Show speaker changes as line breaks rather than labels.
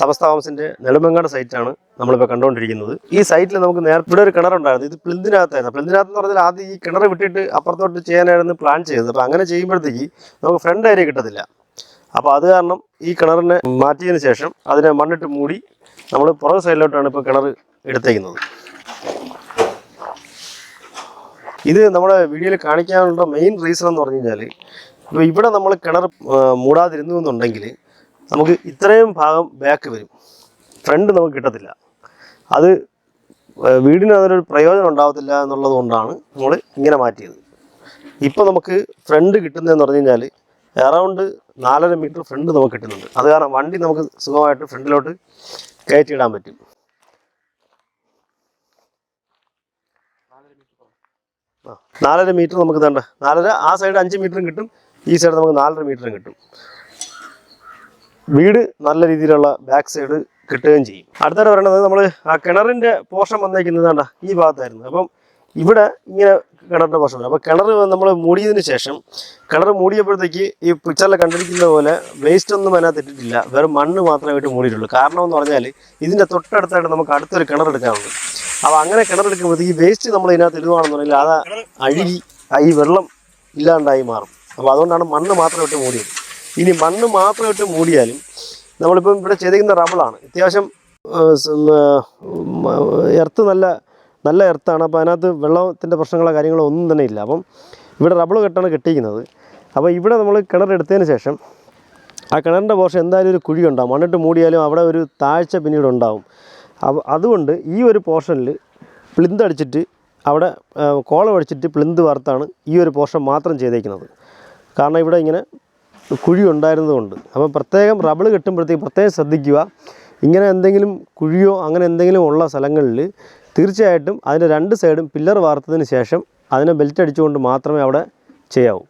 സമസ്ത ഹോംസിന്റെ നെടുമങ്ങാട് സൈറ്റാണ് നമ്മളിപ്പോൾ കണ്ടുകൊണ്ടിരിക്കുന്നത്. ഈ സൈറ്റിൽ നമുക്ക് നേരത്തെ ഇവിടെ ഒരു കിണറുണ്ടായിരുന്നു ഇത് പ്ലിന്തിനകത്തായിരുന്നു പ്ലിന്തിനകത്ത് എന്ന് പറഞ്ഞാൽ ആദ്യം ഈ കിണർ വിട്ടിട്ട് അപ്പുറത്തോട്ട് ചെയ്യാനായിരുന്നു പ്ലാൻ ചെയ്തത്. അപ്പോൾ അങ്ങനെ ചെയ്യുമ്പോഴത്തേക്ക് നമുക്ക് ഫ്രണ്ട് ഏരിയ കിട്ടത്തില്ല. അപ്പോൾ അത് കാരണം ഈ കിണറിനെ മാറ്റിയതിന് ശേഷം അതിനെ മണ്ണിട്ട് മൂടി നമ്മൾ പുറകു സൈഡിലോട്ടാണ് ഇപ്പോൾ കിണർ എടുത്തേക്കുന്നത്. ഇത് നമ്മുടെ വീഡിയോയിൽ കാണിക്കാനുള്ള മെയിൻ റീസൺ എന്ന് പറഞ്ഞു കഴിഞ്ഞാൽ ഇപ്പോൾ ഇവിടെ നമ്മൾ കിണർ മൂടാതിരുന്നു എന്നുണ്ടെങ്കിൽ നമുക്ക് ഇത്രയും ഭാഗം ബാക്ക് വരും. ഫ്രണ്ട് നമുക്ക് കിട്ടത്തില്ല. അത് വീടിന് അതിനൊരു പ്രയോജനം ഉണ്ടാവത്തില്ല എന്നുള്ളത് കൊണ്ടാണ് നമ്മൾ ഇങ്ങനെ മാറ്റിയത്. ഇപ്പോൾ നമുക്ക് ഫ്രണ്ട് കിട്ടുന്നതെന്ന് പറഞ്ഞു കഴിഞ്ഞാൽ അറൗണ്ട് നാലര മീറ്റർ ഫ്രണ്ട് നമുക്ക് കിട്ടുന്നുണ്ട്. അത് കാരണം വണ്ടി നമുക്ക് സുഖമായിട്ട് ഫ്രണ്ടിലോട്ട് കയറ്റിയിടാൻ പറ്റും. നാലര മീറ്റർ നമുക്ക് തേണ്ട. നാലര ആ സൈഡ് അഞ്ച് മീറ്ററും കിട്ടും ഈ സൈഡ് നമുക്ക് നാലര മീറ്ററും കിട്ടും. വീട് നല്ല രീതിയിലുള്ള ബാക്ക് സൈഡ് കിട്ടുകയും ചെയ്യും. അടുത്തത് പറയുന്നത് നമ്മൾ ആ കിണറിന്റെ പോർഷൻ വന്നേക്കുന്നത് കണ്ട ഈ ഭാഗത്തായിരുന്നു. അപ്പം ഇവിടെ ഇങ്ങനെ കിണറിന്റെ പോർഷൻ വരും അപ്പോൾ കിണർ നമ്മൾ മൂടിയതിന് ശേഷം കിണർ മൂടിയപ്പോഴത്തേക്ക് ഈ പിക്ചറിൽ കണ്ടിരിക്കുന്ന പോലെ വേസ്റ്റ് ഒന്നും അതിനകത്ത് ഇട്ടിട്ടില്ല. വെറും മണ്ണ് മാത്രമായിട്ട് മൂടിയിട്ടുള്ളൂ. കാരണം എന്ന് പറഞ്ഞാൽ ഇതിന്റെ തൊട്ടടുത്തായിട്ട് നമുക്ക് അടുത്തൊരു കിണർ എടുക്കാനുണ്ട്. അപ്പോൾ അങ്ങനെ കിണറെടുക്കുമ്പോഴത്തേക്ക് ഈ വേസ്റ്റ് നമ്മൾ ഇതിനകത്ത് ഇടുവാണെന്നുണ്ടെങ്കിൽ അത് അഴുകി ഈ വെള്ളം ഇല്ലാണ്ടായി മാറും. അപ്പോൾ അതുകൊണ്ടാണ് മണ്ണ് മാത്രമായിട്ട് മൂടിയത്. ഇനി മണ്ണ് മാത്രമായിട്ട് മൂടിയാലും നമ്മളിപ്പം ഇവിടെ ചെയ്തിരിക്കുന്ന റബിളാണ്. അത്യാവശ്യം എർത്ത് നല്ല നല്ല എർത്താണ്. അപ്പോൾ അതിനകത്ത് വെള്ളത്തിന്റെ പ്രശ്നങ്ങളോ കാര്യങ്ങളോ ഒന്നും തന്നെ ഇല്ല. അപ്പം ഇവിടെ റബിൾ കെട്ടാണ് കെട്ടിയിരിക്കുന്നത്. അപ്പോൾ ഇവിടെ നമ്മൾ കിണറെടുത്തതിന് ശേഷം ആ കിണറിന്റെ പോർഷൻ എന്തായാലും ഒരു കുഴി ഉണ്ടാവും. മണ്ണിട്ട് മൂടിയാലും അവിടെ ഒരു താഴ്ച പിന്നീട് ഉണ്ടാവും. അതുകൊണ്ട് ഈ ഒരു പോർഷനിൽ പ്ലിന്ത് അടിച്ചിട്ട് അവിടെ കോളം അടിച്ചിട്ട് പ്ലിന്ത് വാർത്താണ് ഈ ഒരു പോർഷൻ മാത്രം ചെയ്തേക്കുന്നത്. കാരണം ഇവിടെ ഇങ്ങനെ കുഴി ഉണ്ടായിരുന്നതുകൊണ്ട് അപ്പോൾ പ്രത്യേകം റബിൾ കെട്ടുമ്പോഴത്തേക്ക് പ്രത്യേകം ശ്രദ്ധിക്കുക. ഇങ്ങനെ എന്തെങ്കിലും കുഴിയോ അങ്ങനെ എന്തെങ്കിലും ഉള്ള സ്ഥലങ്ങളിൽ തീർച്ചയായിട്ടും അതിന്റെ രണ്ട് സൈഡും പില്ലർ വാർത്തതിന് ശേഷം അതിനെ ബെൽറ്റ് അടിച്ചുകൊണ്ട് മാത്രമേ അവിടെ ചെയ്യാവൂ.